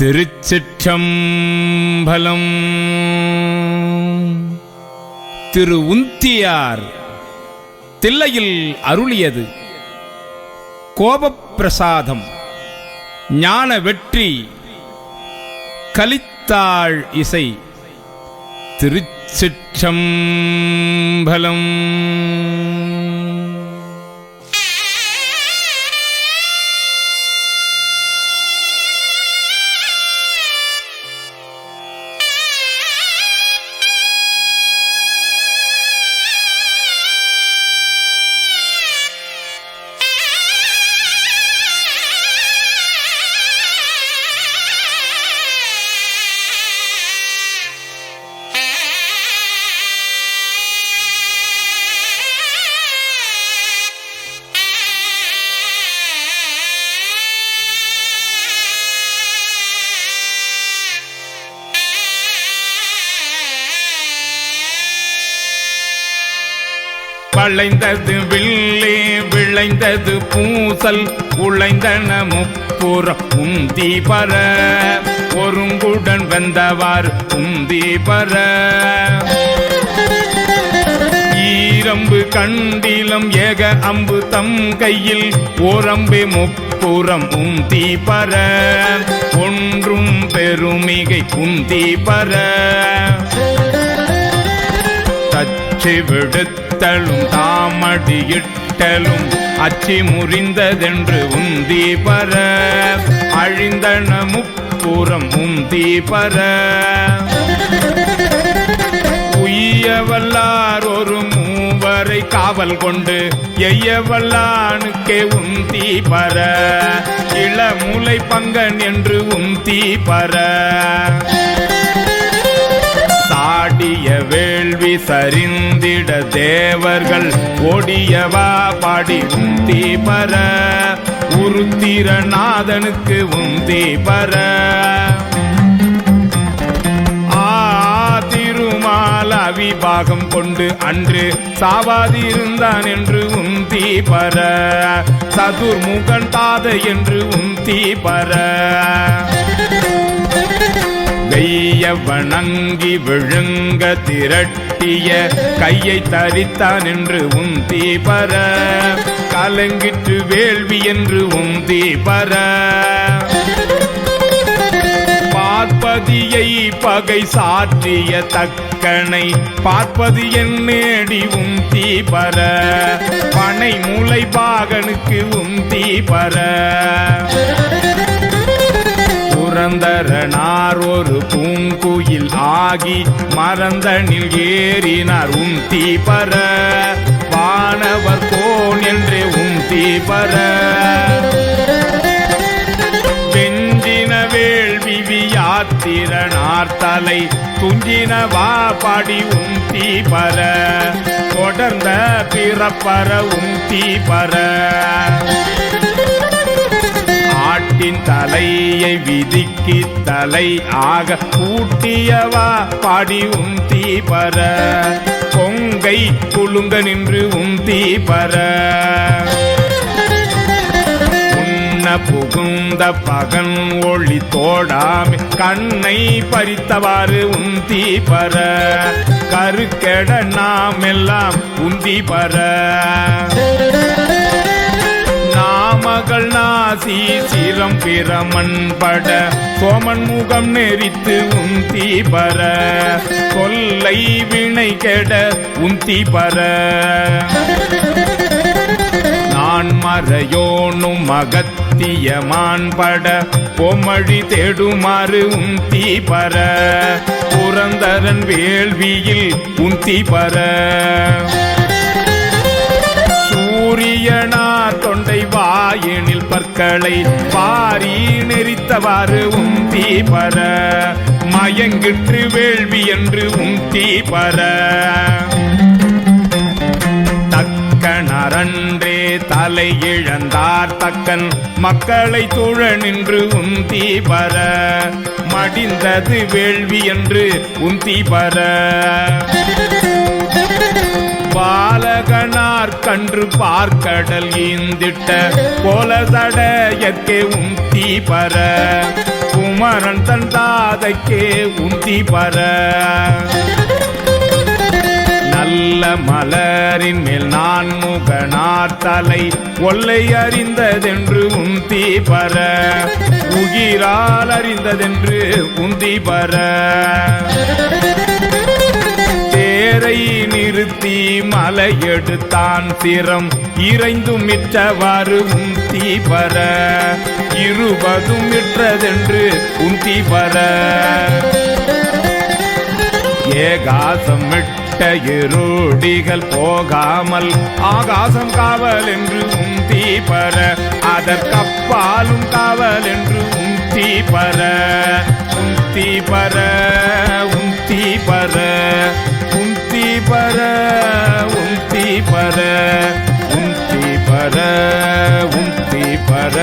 திருச்சிற்றம்பலம். திரு உந்தியார் தில்லையில் அருளியது. கோபப்பிரசாதம் ஞான வெற்றி கலித்தாள் இசை. திருச்சிற்றம்பலம். வளைந்தது வில்லே விளைந்தது பூசல் உழைந்தன முப்புறம் உந்தி பர. ஒருங்குடன் வந்தவார் உந்தி பர. ஈரம்பு கண்டிலம் ஏக அம்பு தம் கையில் ஓரம்பு முப்புறம் உந்தி பர. ஒன்றும் பெருமிகை உந்தி பர. அச்சி விடுத்தலும் தாமடியிட்டலும் அச்சி முறிந்ததென்று உந்தி பர அழிந்தன முப்புறம் உந்தி பர. உய்யவல்லார் ஒரு மூவரை காவல் கொண்டு எய்யவல்லானுக்கே உந்தி பர. இளமுலை பங்கன் என்று உந்தி பர. சாடிய கல்வி சரிந்திட தேவர்கள் ஒடியவா பாடி உந்தி பர. உருத்திரநாதனுக்கு உந்தி பர. ஆ அவிபாகம் கொண்டு அன்று சாவாதிருந்தான் என்று உந்தி பர. சதுர்முகன் தாத என்று உந்தி பர. வெய்ய வணங்கி விழுங்க திரட்டிய கையை தரித்தான் என்று உந்தி பர கலங்கிட்டு வேள்வி என்று உந்தி பர பார்ப்பதியை பகை சாற்றிய தக்கனை பார்ப்பது என்னேடி உந்தி பர பனை மூளை பாகனுக்கு உந்தி பர புரந்தரனார் ஒரு பூங்குயில் ஆகி மறந்தனில் ஏறினார். உந்தி பர வானவர் கோன் என்று உந்தி பர வெஞ்சின வேள்வி வியாத்திரனார் தலை துஞ்சின வா படி உந்தி பர தொடர்ந்த பிறப்பற உந்தி பர தலையை விதிக்கு தலை ஆக கூட்டியவா? பாடி உந்தி பர. கொங்கை குலுங்க நின்று உந்தி தீபர புகுந்த பகன் ஒளி தோடாமி. கண்ணை பறித்தவாறு உந்தி பர. கருக்கெட நாம் எல்லாம் உந்தி பர. நாமகள் நாசி சிரம் பிரமன் பட சோமன் முகம் நெறித்து உந்தி பர. கொல்லை வினை கெட உந்தி பர. நான் மறையோனும் மகத்தியமான் பட பொம்மழி தேடுமாறு உந்தி பர. புரந்தரன் வேள்வியில் உந்தி பர. சூரியனா வாயினில் பற்களை பாரி நெறித்தவாறு உந்தி பர மயங்கிற்று வேள்வி என்று உந்தி பர தக்கணரன்றே தலை இழந்தார் தக்கன். மக்களை தூழ நின்று உந்தி பர மடிந்தது வேள்வி என்று உந்தி பர பார்க்கன்று பார்க்கடல் ஈந்திட்ட கோலதடையற்கே உந்தி பர. குமரன் தன் தாதைக்கே உந்தி பர. நல்ல மலரின் மேல் நான் முகனார் தலை ஒல்லை அறிந்ததென்று உந்தி பர. உகிரால் அறிந்ததென்று உந்தி பர. தேரை நிறுத்தி மலையெடுத்தான் திறம் இறைந்து இறைந்தும் மிற்றவாறு உந்தி பர. இருபதும் மிற்றதென்று உந்தி பர. ஏகாசம் விட்ட இருடிகள் போகாமல் ஆகாசம் காவல் என்று உந்தி பர. அதற்கப்பாலும் காவல் என்று உந்தி பர. உந்தி பர உந்தி பர. பர உந்தி பர உந்தி பர உந்தி பர.